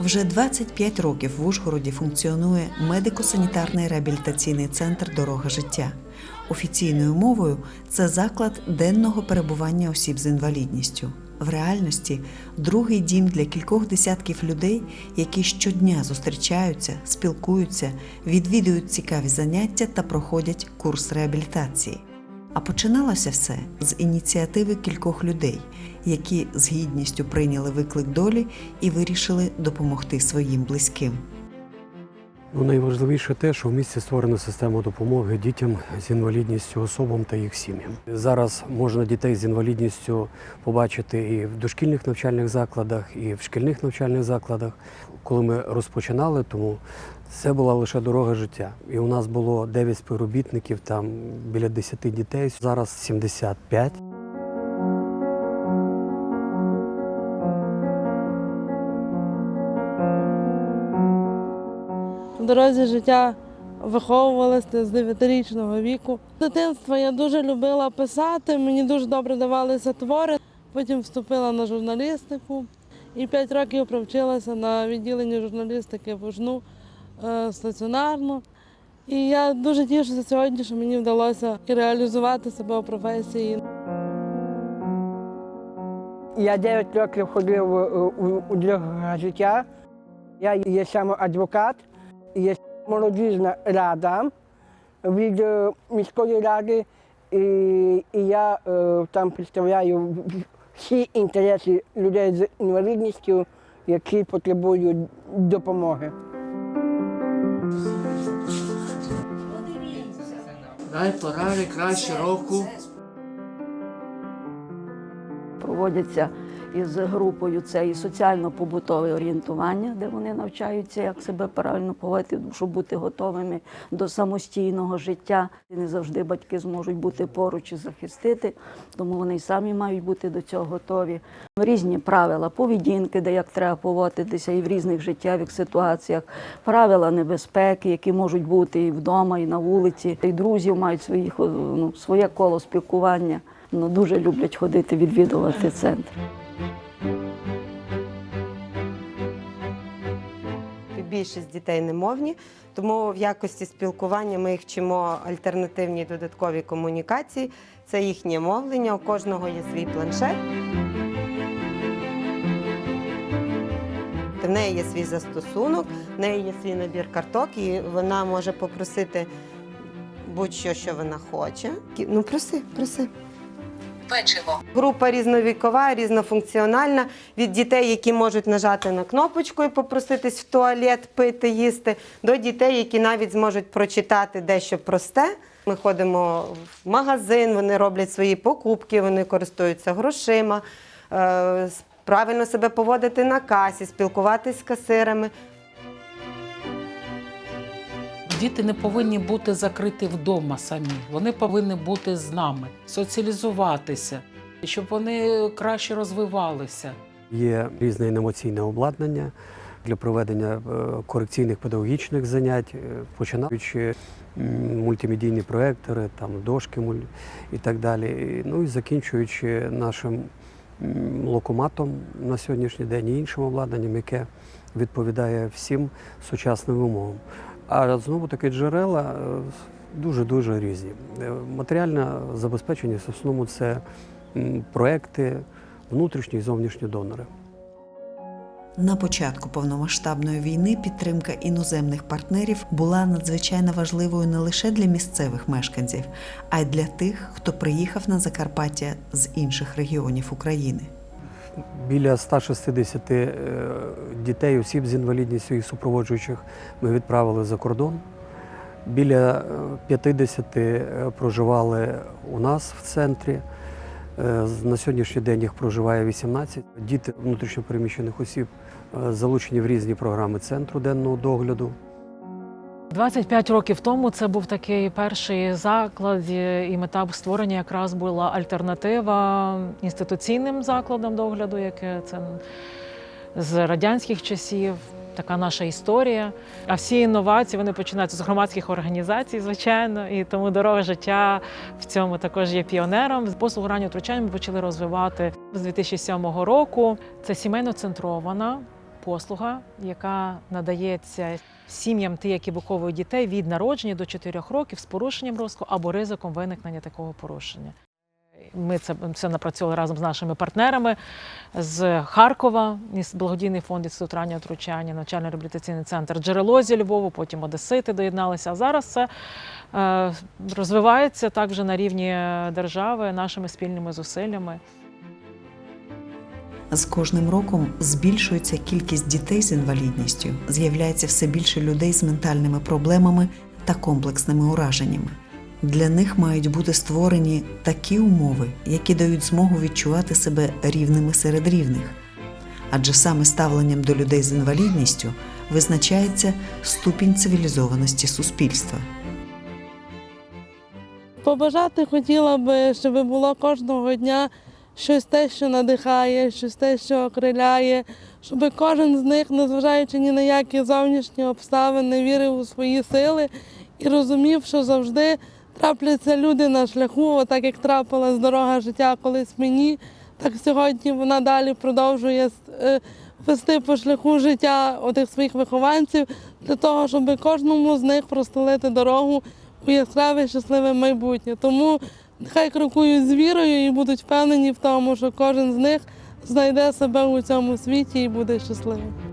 Вже 25 років в Ужгороді функціонує медико-санітарний реабілітаційний центр Дорога життя. Офіційною мовою це заклад денного перебування осіб з інвалідністю. В реальності другий дім для кількох десятків людей, які щодня зустрічаються, спілкуються, відвідують цікаві заняття та проходять курс реабілітації. А починалося все з ініціативи кількох людей, які з гідністю прийняли виклик долі і вирішили допомогти своїм близьким. Ну, найважливіше те, що в місті створена система допомоги дітям з інвалідністю, особам та їх сім'ям. Зараз можна дітей з інвалідністю побачити і в дошкільних навчальних закладах, і в шкільних навчальних закладах. Коли ми розпочинали, тому це була лише дорога життя. І у нас було 9 співробітників, там біля 10 дітей. Зараз 75. Дорозі життя виховувалася з 9-річного віку. З дитинства я дуже любила писати, мені дуже добре давалися твори. Потім вступила на журналістику і 5 років провчилася на відділенні журналістики в УЖНУ е, стаціонарно. І я дуже тішуся сьогодні, що мені вдалося реалізувати себе у професії. Я 9 років ходив е, у, друге життя. Я є саме адвокат, є молодіжна рада від міської ради, і, і я там представляю всі інтереси людей з інвалідністю, які потребують допомоги. Найпоради краще року. проводяться із групою це і соціально-побутове орієнтування, де вони навчаються, як себе правильно поводити, щоб бути готовими до самостійного життя. І не завжди батьки зможуть бути поруч і захистити, тому вони й самі мають бути до цього готові. Різні правила поведінки, де як треба поводитися, і в різних життєвих ситуаціях, правила небезпеки, які можуть бути і вдома, і на вулиці. І друзів мають своїх, ну, своє коло спілкування. Ну, дуже люблять ходити відвідувати центр. Більшість дітей немовні, тому в якості спілкування ми їх вчимо альтернативні додаткові комунікації. Це їхнє мовлення. У кожного є свій планшет. В неї є свій застосунок, в неї є свій набір карток, і вона може попросити будь-що, що вона хоче. Ну, проси, проси. Печиво. Група різновікова, різнофункціональна від дітей, які можуть нажати на кнопочку і попроситись в туалет, пити, їсти, до дітей, які навіть зможуть прочитати дещо просте. Ми ходимо в магазин, вони роблять свої покупки, вони користуються грошима, е, правильно себе поводити на касі, спілкуватись з касирами. Діти не повинні бути закриті вдома самі. Вони повинні бути з нами, соціалізуватися, щоб вони краще розвивалися. Є різне емоційне обладнання для проведення е, корекційних педагогічних занять, е, починаючи мультимедійні проектори, там дошки і так далі. Ну і закінчуючи нашим локоматом на сьогоднішній день і іншим обладнанням, яке відповідає всім сучасним вимогам. А знову таки джерела дуже дуже різні. Е, Матеріальне забезпечення в основному це проекти, внутрішні і зовнішні донори. На початку повномасштабної війни підтримка іноземних партнерів була надзвичайно важливою не лише для місцевих мешканців, а й для тих, хто приїхав на Закарпаття з інших регіонів України. Біля 160 е, дітей, осіб з інвалідністю і супроводжуючих ми відправили за кордон. Біля е, 50 е, проживали у нас в центрі. Е, На сьогоднішній день їх проживає 18. Діти внутрішньопереміщених осіб е, залучені в різні програми центру денного догляду. 25 років тому це був такий перший заклад, і мета створення якраз була альтернатива інституційним закладам догляду, яке це з радянських часів. Така наша історія. А всі інновації вони починаються з громадських організацій, звичайно, і тому дорога життя в цьому також є піонером. Послугу раннього втручання ми почали розвивати з 2007 року. Це сімейно центрована послуга, яка надається сім'ям, ті, які виховують дітей від народження до 4 років з порушенням розвитку або ризиком виникнення такого порушення. Ми це, це напрацьовували разом з нашими партнерами з Харкова, благодійний фонд Інститут раннього втручання, навчально-реабілітаційний центр Джерело зі Львову, потім Одесити доєдналися. А зараз це е, розвивається так вже на рівні держави нашими спільними зусиллями. З кожним роком збільшується кількість дітей з інвалідністю, з'являється все більше людей з ментальними проблемами та комплексними ураженнями. Для них мають бути створені такі умови, які дають змогу відчувати себе рівними серед рівних. Адже саме ставленням до людей з інвалідністю визначається ступінь цивілізованості суспільства. Побажати хотіла би, щоб було кожного дня щось те, що надихає, щось те, що окриляє, щоб кожен з них, незважаючи ні на які зовнішні обставини, вірив у свої сили і розумів, що завжди трапляться люди на шляху, отак як трапилась дорога життя колись мені, так сьогодні вона далі продовжує е, вести по шляху життя отих своїх вихованців для того, щоб кожному з них простелити дорогу у яскраве щасливе майбутнє. Тому нехай крокують з вірою і будуть впевнені в тому, що кожен з них знайде себе у цьому світі і буде щасливим.